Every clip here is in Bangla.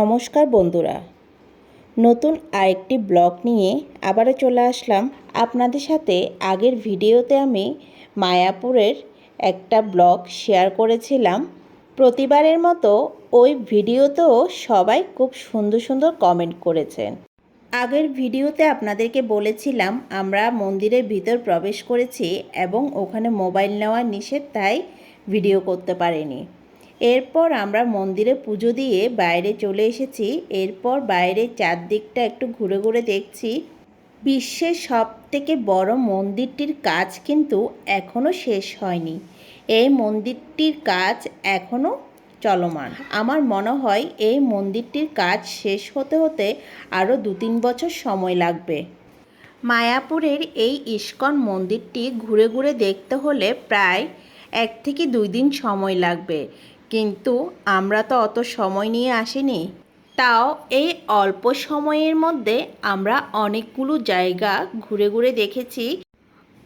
নমস্কার বন্ধুরা। নতুন আরেকটি ব্লগ নিয়ে আবারও চলে আসলাম। আপনাদের সাথে আগের ভিডিওতে আমি মায়াপুরের একটা ব্লগ শেয়ার করেছিলাম। প্রতিবারের মতো ওই ভিডিওতেও সবাই খুব সুন্দর সুন্দর কমেন্ট করেছেন। আগের ভিডিওতে আপনাদেরকে বলেছিলাম, আমরা মন্দিরের ভিতর প্রবেশ করেছি এবং ওখানে মোবাইল নেওয়া নিষেধ, তাই ভিডিও করতে পারিনি। এরপর আমরা মন্দিরে পুজো দিয়ে বাইরে চলে এসেছি। এরপর বাইরের চারদিকটা একটু ঘুরে ঘুরে দেখছি। বিশ্বের সব থেকে বড় মন্দিরটির কাজ কিন্তু এখনও শেষ হয়নি। এই মন্দিরটির কাজ এখনও চলমান। আমার মনে হয় এই মন্দিরটির কাজ শেষ হতে হতে আরও দু তিন বছর সময় লাগবে। মায়াপুরের এই ইস্কন মন্দিরটি ঘুরে ঘুরে দেখতে হলে প্রায় এক থেকে দুই দিন সময় লাগবে। কিন্তু আমরা তো অত সময় নিয়ে আসিনি। তাও এই অল্প সময়ের মধ্যে আমরা অনেকগুলো জায়গা ঘুরে ঘুরে দেখেছি।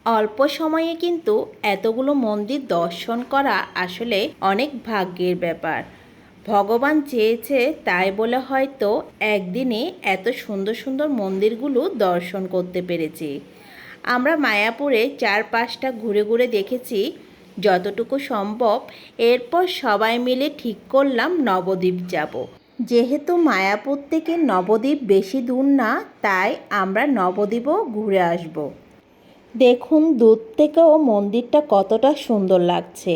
অল্প সময়ে কিন্তু এতগুলো মন্দির দর্শন করা আসলে অনেক ভাগ্যের ব্যাপার। ভগবান চেয়েছে তাই বলে হয়তো একদিনে এত সুন্দর সুন্দর মন্দিরগুলো দর্শন করতে পেরেছি। আমরা মায়াপুরে চার পাঁচটা ঘুরে ঘুরে দেখেছি। যতটুকু সম্ভব, এরপর সবাই মিলে ঠিক করলাম নবদ্বীপ যাব। যেহেতু মায়াপুর থেকে নবদ্বীপ বেশি দূর না, তাই আমরা নবদ্বীপও ঘুরে আসব। দেখুন দূর থেকেও মন্দিরটা কতটা সুন্দর লাগছে।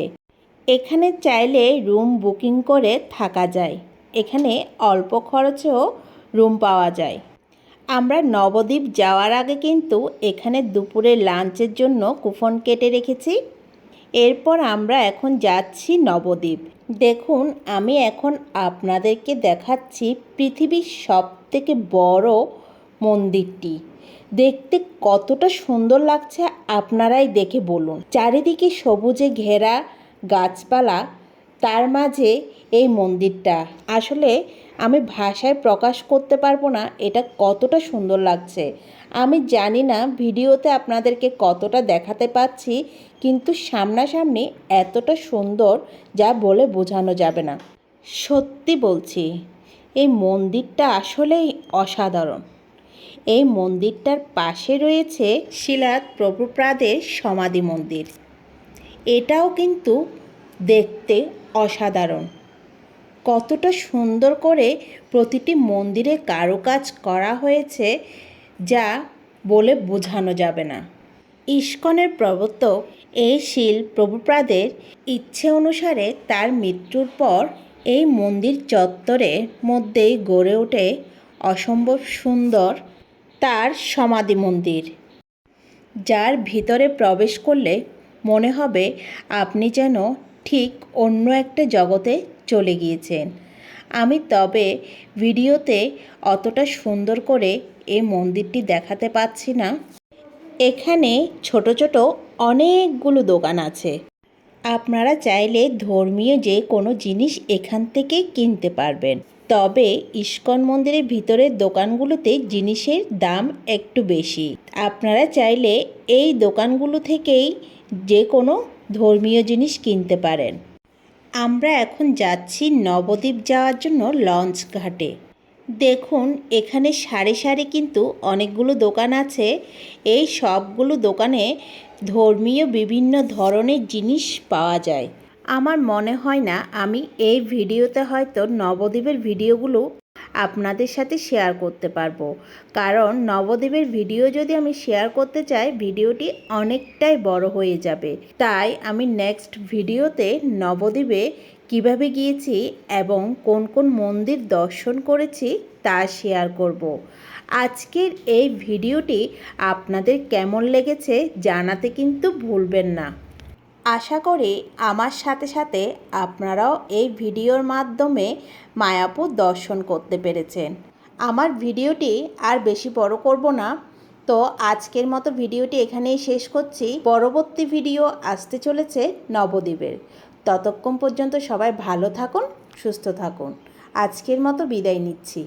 এখানে চাইলে রুম বুকিং করে থাকা যায়। এখানে অল্প খরচেও রুম পাওয়া যায়। আমরা নবদ্বীপ যাওয়ার আগে কিন্তু এখানে দুপুরে লাঞ্চের জন্য কুপন কেটে রেখেছি। এরপর আমরা এখন যাচ্ছি নবদ্বীপ। দেখুন, আমি এখন আপনাদেরকে দেখাচ্ছি পৃথিবীর সব থেকে বড় মন্দিরটি। দেখতে কতটা সুন্দর লাগছে আপনারাই দেখে বলুন। চারিদিকে সবুজে ঘেরা গাছপালা তার মাঝে এই মন্দিরটা। আসলে আমি ভাষায় প্রকাশ করতে পারব না, এটা কতটা সুন্দর লাগছে। আমি জানি না ভিডিওতে আপনাদেরকে কতটা দেখাতে পাচ্ছি, কিন্তু সামনাসামনি এতটা সুন্দর যা বলে বোঝানো যাবে না। সত্যি বলছি, এই মন্দিরটা আসলেই অসাধারণ। এই মন্দিরটার পাশে রয়েছে শিলাদ প্রভুপ্রাদের সমাধি মন্দির। এটাও কিন্তু দেখতে অসাধারণ। কতটা সুন্দর করে প্রতিটি মন্দিরে কারুকাজ করা হয়েছে যা বলে বোঝানো যাবে না। ইস্কনের প্রবর্তক এই শিল প্রভুপ্রাদের ইচ্ছে অনুসারে তার মৃত্যুর পর এই মন্দির চত্বরের মধ্যেই গড়ে ওঠে অসম্ভব সুন্দর তার সমাধি মন্দির। যার ভিতরে প্রবেশ করলে মনে হবে আপনি যেন ঠিক অন্য একটা জগতে চলে গিয়েছেন। আমি তবে ভিডিওতে অতটা সুন্দর করে এই মন্দিরটি দেখাতে পাচ্ছি না। এখানে ছোট ছোট অনেকগুলো দোকান আছে। আপনারা চাইলে ধর্মীয় যে কোনো জিনিস এখান থেকে কিনতে পারবেন। তবে ইস্কন মন্দিরের ভিতরের দোকানগুলোতে জিনিসের দাম একটু বেশি। আপনারা চাইলে এই দোকানগুলো থেকেই যে কোনো ধর্মীয় জিনিস কিনতে পারেন। আমরা এখন যাচ্ছি নবদ্বীপ যাওয়ার জন্য লঞ্চ ঘাটে। দেখুন, এখানে সারি সারি কিন্তু অনেকগুলো দোকান আছে। এই সবগুলো দোকানে ধর্মীয় বিভিন্ন ধরনের জিনিস পাওয়া যায়। আমার মনে হয় না, আমি এই ভিডিওতে হয়তো নবদ্বীপের ভিডিওগুলো আপনাদের সাথে শেয়ার করতে পারব। কারণ নবদ্বীপের ভিডিও যদি আমি শেয়ার করতে চাই ভিডিওটি অনেকটাই বড় হয়ে যাবে। তাই আমি নেক্সট ভিডিওতে নবদ্বীপে কীভাবে গিয়েছি এবং কোন কোন মন্দির দর্শন করেছি তা শেয়ার করব। আজকের এই ভিডিওটি আপনাদের কেমন লেগেছে জানাতে কিন্তু ভুলবেন না। আশা করি আমার সাথে সাথে আপনারাও এই ভিডিওর মাধ্যমে মায়াপুর দর্শন করতে পেরেছেন। আমার ভিডিওটি আর বেশি বড় করব না। তো আজকের মতো ভিডিওটি এখানেই শেষ করছি। পরবর্তী ভিডিও আসতে চলেছে নবদ্বীপের। ততক্ষণ পর্যন্ত সবাই ভালো থাকুন, সুস্থ থাকুন। আজকের মতো বিদায় নিচ্ছি।